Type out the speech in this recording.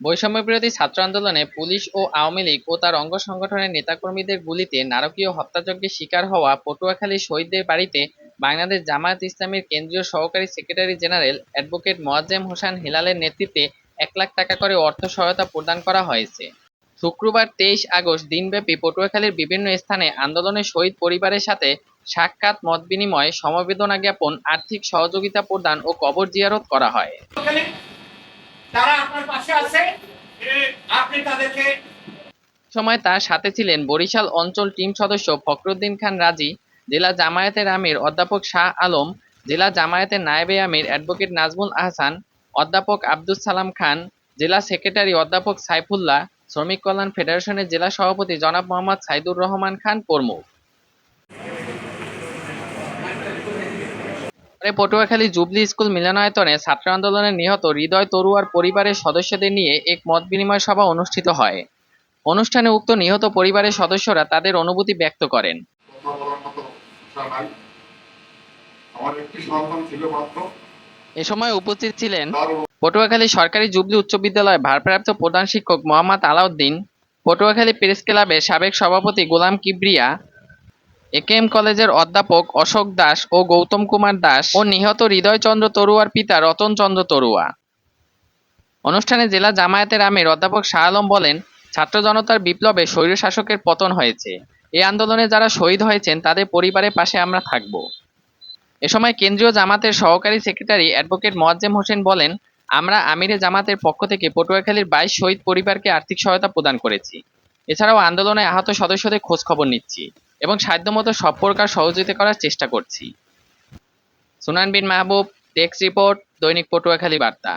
বৈষম্যবিরোধী ছাত্র আন্দোলনে পুলিশ ও আওয়ামী লীগ ও তার অঙ্গ সংগঠনের নেতাকর্মীদের গুলিতে নারকীয় হত্যাযজ্ঞের শিকার হওয়া পটুয়াখালী শহীদদের বাড়িতে বাংলাদেশ জামায়াত ইসলামীর কেন্দ্রীয় সহকারী secretary general advocate Moazzem Hossain হিলালের নেতৃত্বে এক লাখ টাকা করে অর্থ সহায়তা প্রদান করা হয়েছে। শুক্রবার তেইশ আগস্ট দিনব্যাপী পটুয়াখালীর বিভিন্ন স্থানে আন্দোলনে শহীদ পরিবারের সাথে সাক্ষাৎ, মত মতবিনিময় সমবেদনা জ্ঞাপন, আর্থিক সহযোগিতা প্রদান ও কবর জিয়ারত করা হয়। তারা আপনার পাশে আছে। আপনি তাদেরকে সময় তার সাথে ছিলেন বরিশাল অঞ্চল টিম সদস্য ফখরুদ্দিন খান রাজি, জেলা জামায়াতের আমির অধ্যাপক শাহ আলম, জেলা জামায়াতের নায়েবে আমির অ্যাডভোকেট নাজমুল আহসান, অধ্যাপক আব্দুল সালাম খান, জেলা সেক্রেটারি অধ্যাপক সাইফুল্লাহ, শ্রমিক কল্যাণ ফেডারেশনের জেলা সভাপতি জনাব মোহাম্মদ সাইদুর রহমান খান প্রমুখ। পরে পটুয়াখালী জুবলি স্কুল মিলনায়তনে ছাত্র আন্দোলনে নিহত হৃদয় তরুয়ার পরিবারের সদস্যদের নিয়ে এক মত বিনিময় সভা অনুষ্ঠিত হয়। অনুষ্ঠানে উক্ত নিহত পরিবারের সদস্যরা তাদের অনুভূতি ব্যক্ত করেন। এ সময় উপস্থিত ছিলেন পটুয়াখালী সরকারি জুবলি উচ্চ বিদ্যালয়ের ভারপ্রাপ্ত প্রধান শিক্ষক মোহাম্মদ আলাউদ্দিন, পটুয়াখালী প্রেস ক্লাবের সাবেক সভাপতি গোলাম কিবরিয়া একেএম কলেজের অধ্যাপক অশোক দাস ও গৌতম কুমার দাস ও নিহত হৃদয়চন্দ্র তরুয়ার পিতা রতন চন্দ্র তরুয়া। অনুষ্ঠানে জেলা জামায়াতের আমির অধ্যাপক শাহ আলম বলেন, ছাত্র জনতার বিপ্লবে স্বৈরশাসকের পতন হয়েছে। এই আন্দোলনে যারা শহীদ হয়েছেন, তাদের পরিবারের পাশে আমরা থাকব। এ সময় কেন্দ্রীয় জামাতের সহকারী সেক্রেটারি অ্যাডভোকেট মোয়াজ্জেম হোসেন বলেন, আমরা আমিরে জামাতের পক্ষ থেকে পটুয়াখালীর বাইশ শহীদ পরিবারকে আর্থিক সহায়তা প্রদান করেছি। এছাড়াও আন্দোলনে আহত সদস্যদের খোঁজ খবর নিচ্ছি। এবং সাধ্যমতো সব প্রকার সহযোগিতা করার চেষ্টা করছি। সুনান বিন মাহবুব টেক্স রিপোর্ট দৈনিক পটুয়াখালী বার্তা।